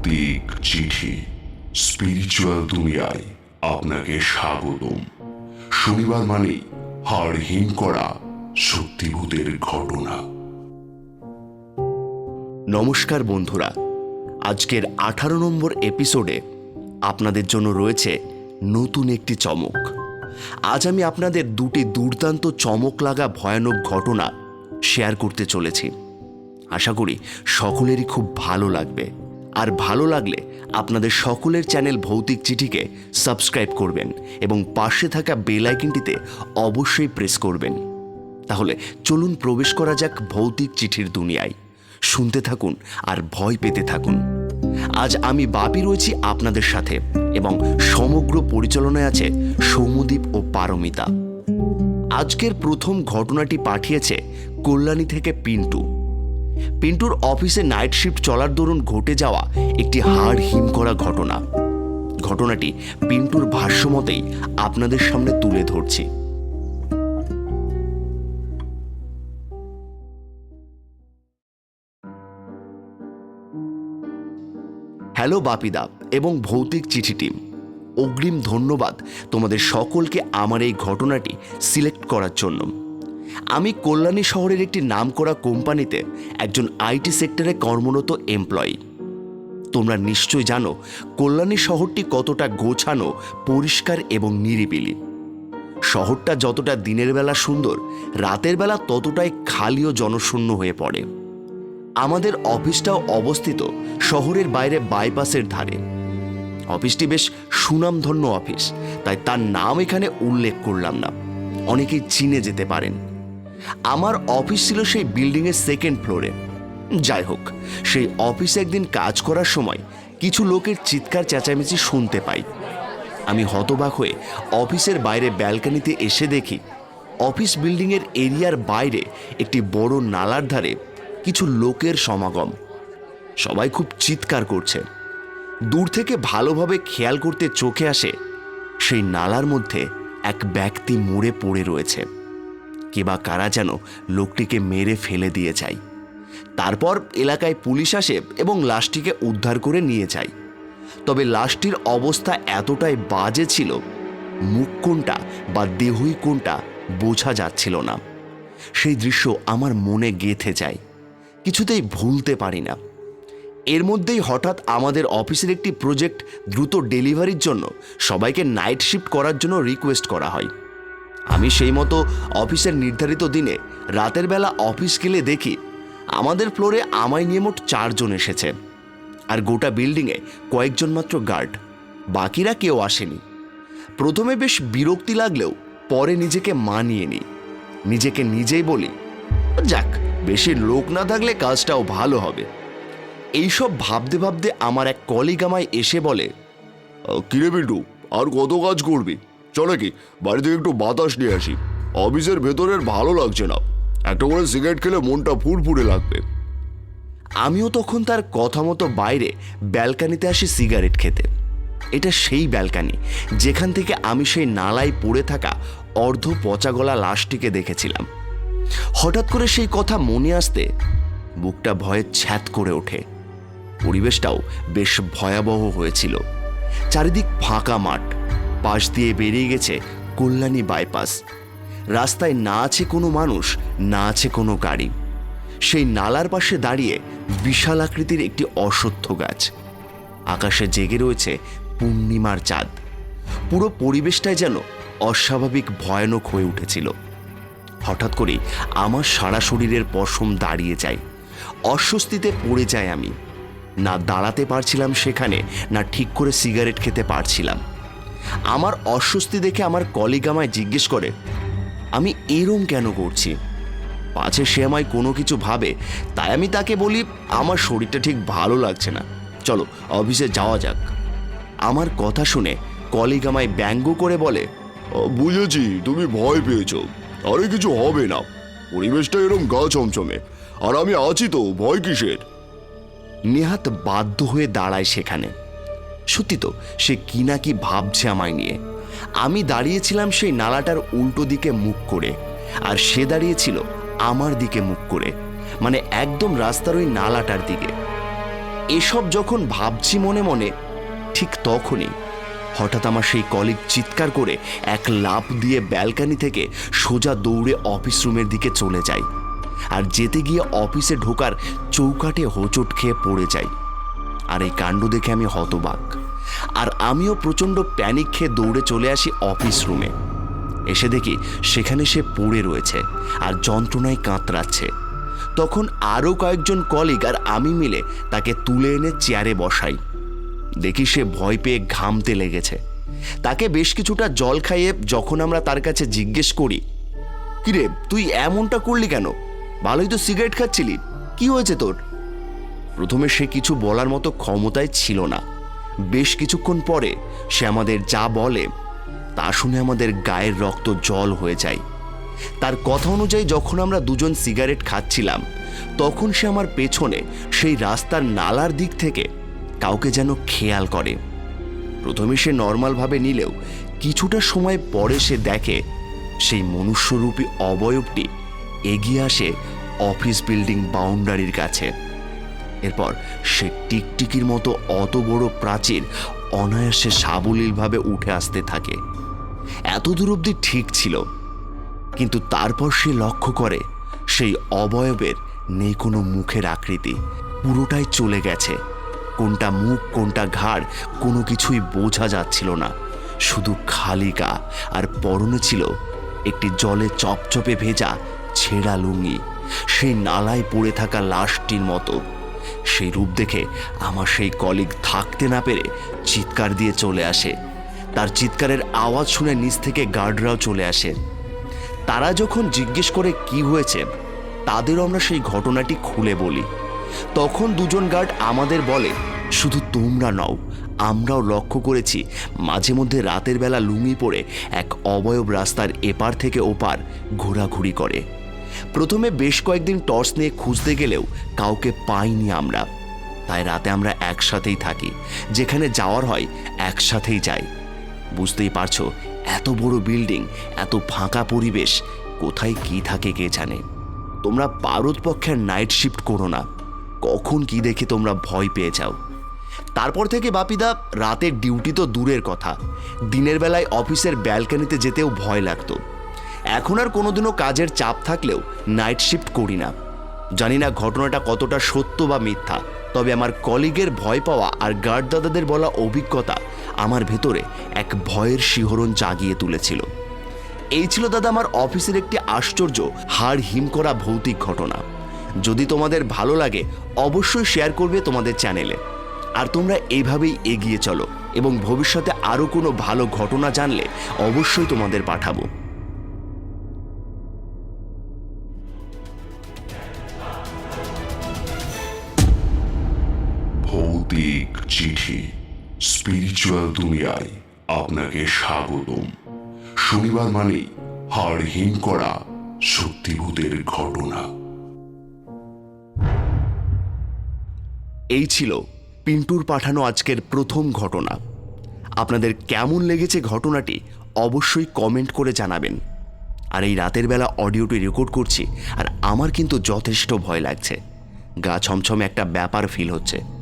ভৌতিক চিঠি স্পিরিচুয়াল দুনিয়ায় আপনাকে স্বাগতম। শনিবার মানেই হাড় হিম করা সত্যিভূতের ঘটনা। নমস্কার বন্ধুরা, আজকের আঠারো নম্বর এপিসোডে আপনাদের জন্য রয়েছে নতুন একটি চমক। আজ আমি আপনাদের দুটি দুর্দান্ত চমক লাগা ভয়ানক ঘটনা শেয়ার করতে চলেছি। আশা করি সকলেরই খুব ভালো লাগবে। আর ভালো লাগলে আপনাদের সকলের চ্যানেল ভৌতিক চিঠিকে সাবস্ক্রাইব করবেন এবং পাশে থাকা বেল আইকনটিতে অবশ্যই প্রেস করবেন। তাহলে চলুন প্রবেশ করা যাক ভৌতিক চিঠির দুনিয়ায়। শুনতে থাকুন আর ভয় পেতে থাকুন। আজ আমি বাপি রয়েছি আপনাদের সাথে এবং সমগ্র পরিচালনায় আছে সৌমদ্বীপ ও পারমিতা। আজকের প্রথম ঘটনাটি পাঠিয়েছে কল্যাণী থেকে পিন্টু। পিন্টুর অফিসে নাইট শিফট চলার দরুন ঘটে যাওয়া একটি হাড় হিম করা ঘটনা। ঘটনাটি পিন্টুর ভাষ্যমতেই আপনাদের সামনে তুলে ধরছি। হ্যালো বাপিদা এবং ভৌতিক চিঠি টিম। অগ্রিম ধন্যবাদ তোমাদের সকলকে আমার এই ঘটনাটি সিলেক্ট করার জন্য। আমি কল্যাণী শহরের একটি নামকরা কোম্পানিতে একজন আইটি সেক্টরে কর্মরত এমপ্লয়ি তোমরা নিশ্চয় জানো, কল্যাণী শহরটি কতটা গোছানো, পরিষ্কার এবং নিরিবিলি। শহরটা যতটা দিনের বেলা সুন্দর, রাতের বেলা ততটাই খালি ও জনশূন্য হয়ে পড়ে। আমাদের অফিসটাও অবস্থিত শহরের বাইরে বাইপাসের ধারে। অফিসটি বেশ সুনামধন্য অফিস, তাই তার নাম এখানে উল্লেখ করলাম না। অনেকেই চিনে যেতে পারেন। আমার অফিস ছিল সেই বিল্ডিংয়ের সেকেন্ড ফ্লোরে যাই হোক, সেই অফিসে একদিন কাজ করার সময় কিছু লোকের চিৎকার চেঁচামেচি শুনতে পাই। আমি হতবাক হয়ে অফিসের বাইরে ব্যালকানিতে এসে দেখি, অফিস বিল্ডিংয়ের এরিয়ার বাইরে একটি বড় নালার ধারে কিছু লোকের সমাগম। সবাই খুব চিৎকার করছে। দূর থেকে ভালোভাবে খেয়াল করতে চোখে আসে সেই নালার মধ্যে এক ব্যক্তি মরে পড়ে রয়েছে। কিবা কারা যেন লোকটিকে মেরে ফেলে দিয়ে যায়। তারপর এলাকায় পুলিশ আসে এবং লাশটিকে উদ্ধার করে নিয়ে যায়। তবে লাশটির অবস্থা এতটাই বাজে ছিল, মুখ কোনটা বা দেহই কোনটা বোঝা যাচ্ছিল না। সেই দৃশ্য আমার মনে গেঁথে যায়, কিছুতেই ভুলতে পারি না। এর মধ্যেই হঠাৎ আমাদের অফিসের একটি প্রজেক্ট দ্রুত ডেলিভারির জন্য সবাইকে নাইট শিফট করার জন্য রিকোয়েস্ট করা হয়। আমি সেই মতো অফিসের নির্ধারিত দিনে রাতের বেলা অফিস গেলে দেখি আমাদের ফ্লোরে আমায় নিয়ে মোট চারজন এসেছে। আর গোটা বিল্ডিংয়ে কয়েকজন মাত্র গার্ড, বাকিরা কেউ আসেনি। প্রথমে বেশ বিরক্তি লাগলেও পরে নিজেকে মানিয়ে নিই। নিজেকে নিজেই বলি, যাক, বেশি লোক না থাকলে কাজটাও ভালো হবে। এইসব ভাবতে ভাবতে আমার এক কলিগ আমায় এসে বলে কিরে বিল্টু, আর কত কাজ করবি? চলে কি? বাড়ি থেকে একটু বাতাস নিয়ে আসি। অফিসের ভেতরের ভালো লাগছে না। একটা করে সিগারেট খেলে মনটা ফুরফুরে লাগবে। আমিও তখন তার কথা মতো বাইরে ব্যালকানিতে আসি সিগারেট খেতে। এটা সেই ব্যালকানি, যেখান থেকে আমি সেই নালায় পড়ে থাকা অর্ধ পচা গলা লাশটিকে দেখেছিলাম। হঠাৎ করে সেই কথা মনে আসতে বুকটা ভয়ে ছ্যাত করে ওঠে। পরিবেশটাও বেশ ভয়াবহ হয়েছিল। চারিদিক ফাঁকা মাঠ পাশ দিয়ে বেরিয়ে গেছে কল্যাণী বাইপাস। রাস্তায় না আছে কোনো মানুষ, না আছে কোনো গাড়ি। সেই নালার পাশে দাঁড়িয়ে বিশাল আকৃতির একটি অশ্বত্থ গাছ। আকাশে জেগে রয়েছে পূর্ণিমার চাঁদ। পুরো পরিবেশটাই যেন অস্বাভাবিক, ভয়ানক হয়ে উঠেছিল। হঠাৎ করে আমার সারা শরীরের পশম দাঁড়িয়ে যায়। অস্বস্তিতে পড়ে যায় আমি। না দাঁড়াতে পারছিলাম সেখানে, না ঠিক করে সিগারেট খেতে পারছিলাম। আমার অস্বস্তি দেখে আমার কলিগ আমায় জিজ্ঞেস করে, আমি এরম কেন করছি? পাছে সে আমায় কোনো কিছু ভাবে, তাই আমি তাকে বলি, আমার শরীরটা ঠিক ভালো লাগছে না। চলো অফিসে যাওয়া যাক। আমার কথা শুনে কলিগ আমায় ব্যঙ্গ করে বলে বুঝেছি, তুমি ভয় পেয়েছ। আরে কিছু হবে না। পরিবেশটা এরম গা চমচমে। আর আমি আছি তো, ভয় কিসের? নেহাত বাধ্য হয়ে দাঁড়ায় সেখানে। সত্যি তো, সে কি না কি ভাবছে আমায় নিয়ে। আমি দাঁড়িয়েছিলাম সেই নালাটার উল্টো দিকে মুখ করে, আর সে দাঁড়িয়েছিল আমার দিকে মুখ করে মানে একদম রাস্তার ওই নালাটার দিকে। এসব যখন ভাবছি মনে মনে, ঠিক তখনই হঠাৎ আমার সেই কলিগ চিৎকার করে এক লাফ দিয়ে ব্যালকানি থেকে সোজা দৌড়ে অফিস রুমের দিকে চলে যায়, আর যেতে গিয়ে অফিসে ঢোকার চৌকাটে হোঁচট খেয়ে পড়ে যাই আর এই কাণ্ড দেখে আমি হতবাক। আর আমিও প্রচণ্ড প্যানিক খেয়ে দৌড়ে চলে আসি অফিস রুমে এসে দেখি সেখানে সে পড়ে রয়েছে আর যন্ত্রণায় কাঁতরাচ্ছে। তখন আরও কয়েকজন কলিগ আর আমি মিলে তাকে তুলে এনে চেয়ারে বসাই। দেখি সে ভয় পেয়ে ঘামতে লেগেছে। তাকে বেশ কিছুটা জল খাইয়ে যখন আমরা তার কাছে জিজ্ঞেস করি, কিরে, তুই এমনটা করলি কেন? ভালোই তো সিগারেট খাচ্ছিলি। কি হয়েছে তোর? প্রথমে সে কিছু বলার মতো ক্ষমতায় ছিল না। বেশ কিছুক্ষণ পরে সে আমাদের যা বলে, তা শুনে আমাদের গায়ের রক্ত জল হয়ে যায়। তার কথা অনুযায়ী যখন আমরা দুজন সিগারেট খাচ্ছিলাম, তখন সে আমার পেছনে সেই রাস্তার নালার দিক থেকে কাউকে যেন খেয়াল করে। প্রথমে সে নর্মালভাবে নিলেও কিছুটা সময় পরে সে দেখে সেই মনুষ্যরূপী অবয়বটি এগিয়ে আসে অফিস বিল্ডিং বাউন্ডারির কাছে। এরপর সে টিকটিকির মতো অত বড় প্রাচীর অনায়াসে সাবলীলভাবে উঠে আসতে থাকে। এত দূর অব্দি ঠিক ছিল। কিন্তু তারপর সে লক্ষ্য করে সেই অবয়বের নেই কোনো মুখের আকৃতি। পুরোটাই চলে গেছে। কোনটা মুখ, কোনটা ঘাড়, কোনো কিছুই বোঝা যাচ্ছিল না। শুধু খালি গা আর পরনে ছিল একটি জলে চপচপে ভেজা ছেঁড়া লুঙ্গি। সেই নালায় পড়ে থাকা লাশটির মতো। সেই রূপ দেখে আমার সেই কলিগ থাকতে না পেরে চিৎকার দিয়ে চলে আসে। তার চিৎকারের আওয়াজ শুনে নিচ থেকে গার্ডরাও চলে আসে। তারা যখন জিজ্ঞেস করে কি হয়েছে, তাদেরও আমরা সেই ঘটনাটি খুলে বলি। তখন দুজন গার্ড আমাদের বলে, শুধু তোমরা নও, আমরাও লক্ষ্য করেছি, মাঝে মধ্যে রাতের বেলা লুঙ্গি পরে এক অবয়ব রাস্তার এপার থেকে ওপার ঘোরাঘুরি করে। প্রথমে বেশ কয়েকদিন টর্চ নিয়ে খুঁজতে গেলেও কাউকে পাইনি আমরা। তাই রাতে আমরা একসাথেই থাকি, যেখানে যাওয়ার হয় একসাথেই যাই। বুঝতেই পারছ, এত বড় বিল্ডিং, এত ফাঁকা পরিবেশ, কোথায় কি থাকে কে জানে। তোমরা পারদ পক্ষের নাইট শিফট করো না, কখন কি দেখে তোমরা ভয় পেয়ে যাও। তারপর থেকে বাপিদা, রাতের ডিউটি তো দূরের কথা, দিনের বেলায় অফিসের ব্যালকানিতে যেতেও ভয় লাগতো। এখন আর কোনোদিনও কাজের চাপ থাকলেও নাইট শিফট করি না। জানি না ঘটনাটা কতটা সত্য বা মিথ্যা, তবে আমার কলিগের ভয় পাওয়া আর গার্ড দাদাদের বলা অভিজ্ঞতা আমার ভেতরে এক ভয়ের শিহরণ জাগিয়ে তুলেছিল। এই ছিল দাদা আমার অফিসের একটি আশ্চর্য, হাড় হিম করা ভৌতিক ঘটনা। যদি তোমাদের ভালো লাগে, অবশ্যই শেয়ার করবে তোমাদের চ্যানেলে আর তোমরা এইভাবেই এগিয়ে চলো এবং ভবিষ্যতে আরও কোনো ভালো ঘটনা জানলে অবশ্যই তোমাদের পাঠাবো। চিঠি স্পিরিচুয়াল দুনিয়ায় আপনাকে স্বাগতম। শনিবার মানেই হাড় হিম করা সত্যিভূতের ঘটনা। এই ছিল পিন্টুর পাঠানো আজকের প্রথম ঘটনা। আপনাদের কেমন লেগেছে ঘটনাটি অবশ্যই কমেন্ট করে জানাবেন। আর এই রাতের বেলা অডিওটি রেকর্ড করছি, আর আমার কিন্তু যথেষ্ট ভয় লাগছে। গা ছমছমে একটা ব্যাপার ফিল হচ্ছে।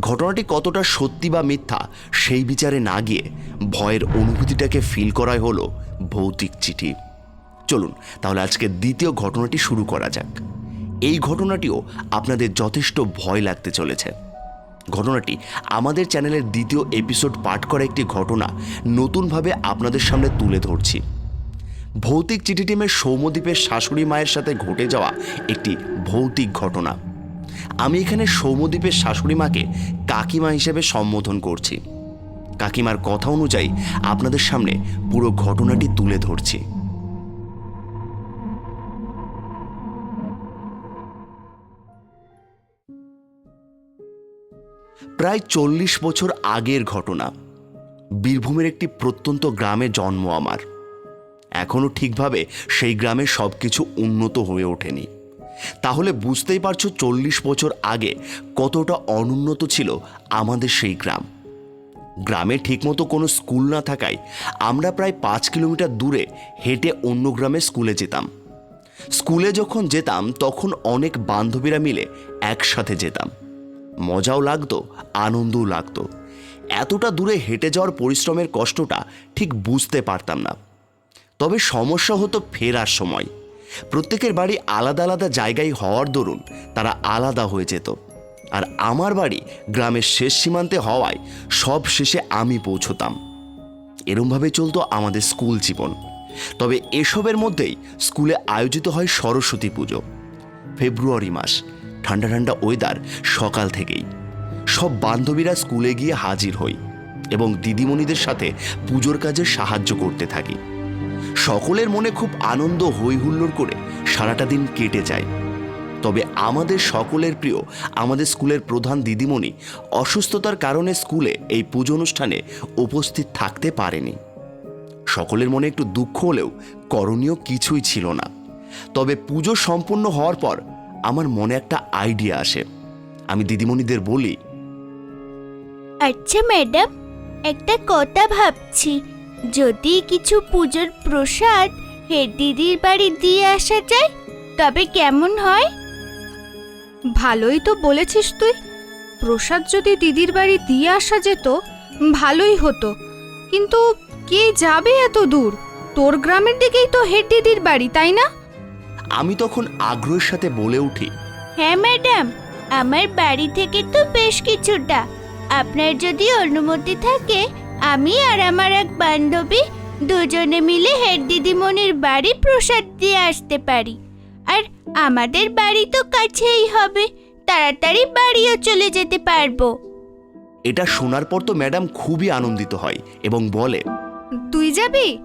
ঘটনাটি কতটা সত্যি বা মিথ্যা, সেই বিচারে না গিয়ে ভয়ের অনুভূতিটাকে ফিল করাই হলো ভৌতিক চিঠি। চলুন, তাহলে আজকে দ্বিতীয় ঘটনাটি শুরু করা যাক। এই ঘটনাটিও আপনাদের যথেষ্ট ভয় লাগতে চলেছে। ঘটনাটি আমাদের চ্যানেলের দ্বিতীয় এপিসোড পাঠ করা একটি ঘটনা নতুনভাবে আপনাদের সামনে তুলে ধরছি। ভৌতিক চিঠি টিমের সৌমদ্বীপের শাশুড়ি মায়ের সাথে ঘটে যাওয়া একটি ভৌতিক ঘটনা। আমি এখানে সৌমদ্বীপের শাশুড়ি মাকে কাকিমা হিসেবে সম্বোধন করছি। কাকিমার কথা অনুযায়ী আপনাদের সামনে পুরো ঘটনাটি তুলে ধরছি। প্রায় চল্লিশ বছর আগের ঘটনা। বীরভূমের একটি প্রত্যন্ত গ্রামে জন্ম আমার। এখনও ঠিকভাবে সেই গ্রামে সব কিছু উন্নত হয়ে ওঠেনি। তাহলে বুঝতেই পারছ চল্লিশ বছর আগে কতটা অনুন্নত ছিল আমাদের সেই গ্রাম। গ্রামে ঠিকমতো কোনো স্কুল না থাকায় আমরা প্রায় পাঁচ কিলোমিটার দূরে হেঁটে অন্য গ্রামে স্কুলে যেতাম। স্কুলে যখন যেতাম, তখন অনেক বান্ধবীরা মিলে একসাথে যেতাম। মজাও লাগতো, আনন্দও লাগতো। এতটা দূরে হেঁটে যাওয়ার পরিশ্রমের কষ্টটা ঠিক বুঝতে পারতাম না। তবে সমস্যা হতো ফেরার সময়। প্রত্যেকের বাড়ি আলাদা আলাদা জায়গায় হওয়ার দরুন তারা আলাদা হয়ে যেত। আর আমার বাড়ি গ্রামের শেষ সীমান্তে হওয়ায় সব শেষে আমি পৌঁছতাম। এরমভাবে চলতো আমাদের স্কুল জীবন। তবে এসবের মধ্যেই স্কুলে আয়োজিত হয় সরস্বতী পুজো। ফেব্রুয়ারি মাস, ঠান্ডা ঠান্ডা ওয়েদার সকাল থেকেই। সব বান্ধবীরা স্কুলে গিয়ে হাজির হই এবং দিদিমণিদের সাথে পুজোর কাজে সাহায্য করতে থাকি। সকলের মনে খুব আনন্দ হই হুল্লোড় করে সারাটা দিন কেটে যায়। তবে আমাদের সকলের প্রিয়, আমাদের স্কুলের প্রধান দিদিমণি অসুস্থতার কারণে স্কুলে এই পুজো অনুষ্ঠানে উপস্থিত থাকতে পারেনি। সকলের মনে একটু দুঃখ হলেও করণীয় কিছুই ছিল না। তবে পুজো সম্পূর্ণ হওয়ার পর আমার মনে একটা আইডিয়া আসে। আমি দিদিমণিদের বলি আচ্ছা ম্যাডাম, একটা কথা ভাবছি। যদি কিছু পুজোর প্রসাদ হেড দিদির বাড়ি দিয়ে আসা যায় তবে কেমন হয়? ভালোই তো বলেছিস তুই। প্রসাদ যদি দিদির বাড়ি দিয়ে আসা যেত ভালোই হতো। কিন্তু কে যাবে এত দূর? তোর গ্রামের দিকেই তো হেড দিদির বাড়ি তাই না? আমি তখন আগ্রহের সাথে বলে উঠি। হ্যাঁ ম্যাডাম আমার বাড়ি থেকে তো বেশ কিছুটা। আপনার যদি অনুমতি থাকে আমি আর আমার এক বান্ধবী দুজনে মিলে হেড দিদিমণির বাড়ি প্রসাদ দিয়ে আসতে পারি। আর আমাদের বাড়ি তো কাছেই হবে তাড়াতাড়ি বাড়িও চলে যেতে পারব। এটা শোনার পর তো ম্যাডাম খুবই আনন্দিত হয় এবং বলে তুই যাবি?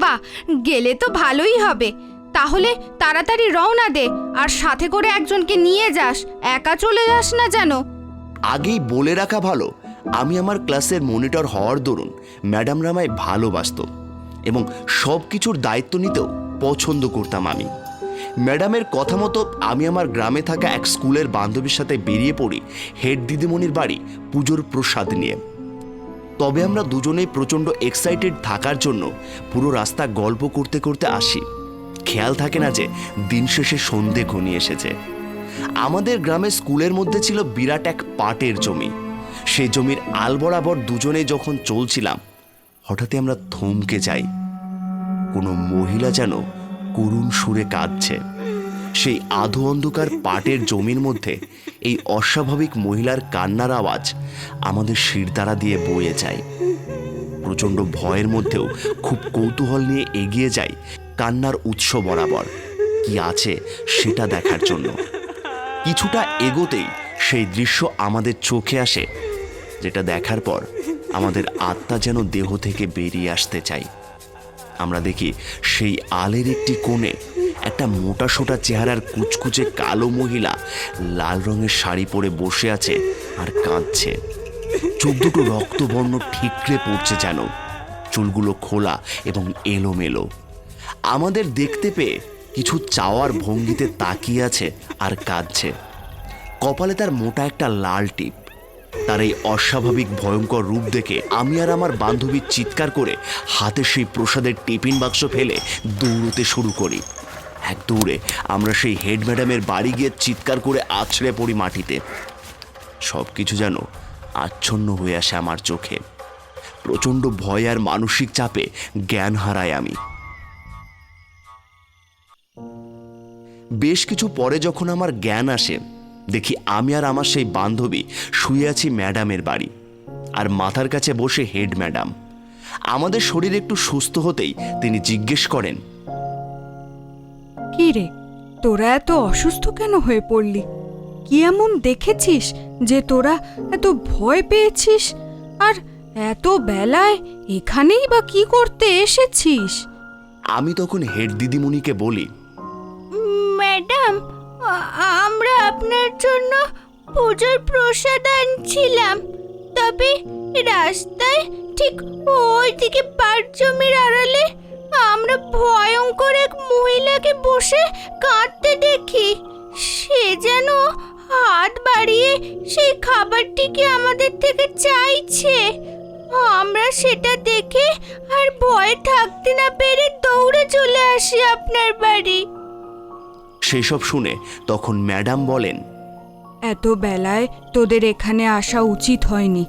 বাহ গেলে তো ভালোই হবে। তাহলে তাড়াতাড়ি রওনা দে আর সাথে করে একজনকে নিয়ে যাস একা চলে যাস না যেন। আগেই বলে রাখা ভালো আমি আমার ক্লাসের মনিটর হওয়ার দরুন ম্যাডামরা আমায় ভালোবাসত এবং সব কিছুর দায়িত্ব নিতেও পছন্দ করতাম আমি। ম্যাডামের কথা মতো আমি আমার গ্রামে থাকা এক স্কুলের বান্ধবীর সাথে বেরিয়ে পড়ি হেড দিদিমণির বাড়ি পুজোর প্রসাদ নিয়ে। তবে আমরা দুজনেই প্রচণ্ড এক্সাইটেড থাকার জন্য পুরো রাস্তা গল্প করতে করতে আসি। খেয়াল থাকে না যে দিন শেষে সন্ধে ঘনিয়ে এসেছে। আমাদের গ্রামে স্কুলের মধ্যে ছিল বিরাট এক পাটের জমি। সেই জমির আল বরাবর দুজনে যখন চলছিলাম, হঠাৎই আমরা থমকে যাই। কোনো মহিলা যেন করুণ সুরে কাঁদছে। সেই আধো অন্ধকার পাটের জমির মধ্যে এই অস্বাভাবিক মহিলার কান্নার আওয়াজ আমাদের শিরদাঁড়া দিয়ে বয়ে যায়। প্রচণ্ড ভয়ের মধ্যেও খুব কৌতূহল নিয়ে এগিয়ে যাই কান্নার উৎস বরাবর। কি আছে সেটা দেখার জন্য। কিছুটা এগোতেই সেই দৃশ্য আমাদের চোখে আসে। যেটা দেখার পর আমাদের আত্মা যেন দেহ থেকে বেরিয়ে আসতে চাই। আমরা দেখি সেই আলের একটি কোণে একটা মোটা সোটা চেহারার কুচকুচে কালো মহিলা লাল রঙের শাড়ি পরে বসে আছে আর কাঁদছে। চোখ দুটো রক্তবর্ণ ঠিকরে পড়ছে যেন। চুলগুলো খোলা এবং এলোমেলো। আমাদের দেখতে পেয়ে কিছু চাওয়ার ভঙ্গিতে তাকিয়ে আছে আর কাঁদছে। কপালে তার মোটা একটা লাল টিপ। তার এই অস্বাভাবিক ভয়ঙ্কর রূপ দেখে আমি আর আমার বান্ধবী চিৎকার করে হাতে সেই প্রসাদের টিফিন বাক্স ফেলে দৌড়তে শুরু করি। এক দৌড়ে আমরা সেই হেড ম্যাডামের বাড়ি গিয়ে চিৎকার করে আছড়ে পড়ি মাটিতে। সব কিছু যেন আচ্ছন্ন হয়ে আসে আমার চোখে। প্রচণ্ড ভয় আর মানসিক চাপে জ্ঞান হারাই আমি। বেশ কিছু পরে যখন আমার জ্ঞান আসে দেখি আমি আর আমার সেই বান্ধবী শুয়ে আছি ম্যাডামের বাড়ি আর মাথার কাছে বসে হেড ম্যাডাম। আমাদের শরীর একটু সুস্থ হতেই তিনি জিজ্ঞেস করেন কি রে তোরা এত অসুস্থ কেন হয়ে পড়লি? কি এমন দেখেছিস যে তোরা এত ভয় পেয়েছিস? আর এত বেলায় এখানেই বা কি করতে এসেছিস? আমি তখন হেড দিদিমণিকে বলি ম্যাডাম আমরা আপনার জন্য পুজোর প্রসাদ আনছিলাম, তবে রাস্তায় ঠিক ওইদিকে পাট জমির আড়ালে আমরা ভয়ঙ্কর এক মহিলাকে বসে কাঁদতে দেখি। সে যেন হাত বাড়িয়ে সেই খাবারটিকে আমাদের থেকে চাইছে। আমরা সেটা দেখে আর ভয়ে থাকতে না পেরে দৌড়ে চলে আসি আপনার বাড়ি। সেসব শুনে তখন ম্যাডাম বলেন, এত বেলায় তোদের এখানে আসা উচিত হয়নি।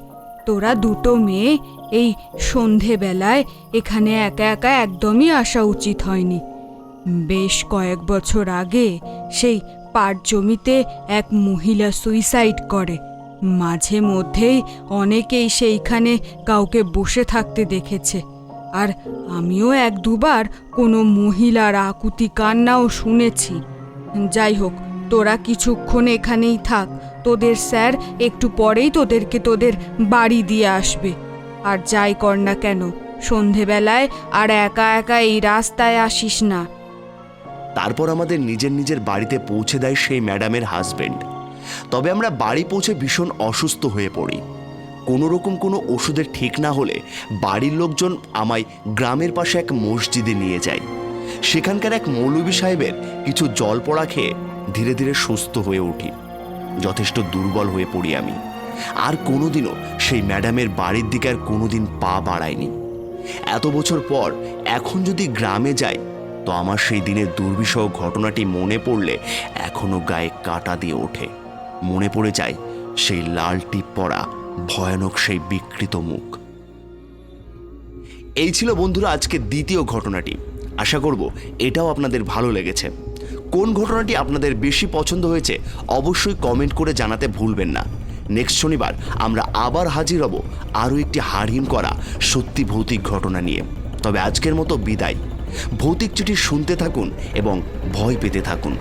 তোরা দুটো মেয়ে এই সন্ধেবেলায় এখানে একা একা একদমই আসা উচিত হয়নি। বেশ কয়েক বছর আগে সেই পাট জমিতে এক মহিলা সুইসাইড করে। মাঝে মধ্যেই অনেকেই সেইখানে কাউকে বসে থাকতে দেখেছে। আর আমিও এক দুবার কোনো মহিলার আকুতি কান্নাও শুনেছি। যাই হোক তোরা কিছুক্ষণ এখানেই থাক। তোদের স্যার একটু পরেই তোদেরকে তোদের বাড়ি দিয়ে আসবে। আর যাই কর না কেন, সন্ধেবেলায় আর একা একা এই রাস্তায় আসিস না। তারপর আমাদের নিজের নিজের বাড়িতে পৌঁছে দেয় সেই ম্যাডামের হাজবেন্ড। তবে আমরা বাড়ি পৌঁছে ভীষণ অসুস্থ হয়ে পড়ি। কোনো রকম কোনো ওষুধের ঠিক না হলে বাড়ির লোকজন আমায় গ্রামের পাশে এক মসজিদে নিয়ে যায়। সেখানকার এক মৌলবী সাহেবের কিছু জল পড়া খেয়ে ধীরে ধীরে সুস্থ হয়ে উঠি। যথেষ্ট দুর্বল হয়ে পড়ি আমি। আর কোনোদিনও সেই ম্যাডামের বাড়ির দিকে আর কোনোদিন পা বাড়ায়নি এত বছর পর এখন যদি গ্রামে যাই, তো আমার সেই দিনের দুর্বিষহ ঘটনাটি মনে পড়লে এখনও গায়ে কাটা দিয়ে ওঠে। মনে পড়ে যায় সেই লাল টিপ পরা, ভয়ানক সেই বিকৃত মুখ। এই ছিল বন্ধুরা আজকে দ্বিতীয় ঘটনাটি। আশা করব এটাও আপনাদের ভালো লেগেছে। কোন ঘটনাটি আপনাদের বেশি পছন্দ হয়েছে অবশ্যই কমেন্ট করে জানাতে ভুলবেন না। নেক্সট শনিবার আমরা আবার হাজির হব আরও একটি হাড়হিম করা সত্যি ভৌতিক ঘটনা নিয়ে। তবে আজকের মতো বিদায়। ভৌতিক চিঠি শুনতে থাকুন এবং ভয় পেতে থাকুন।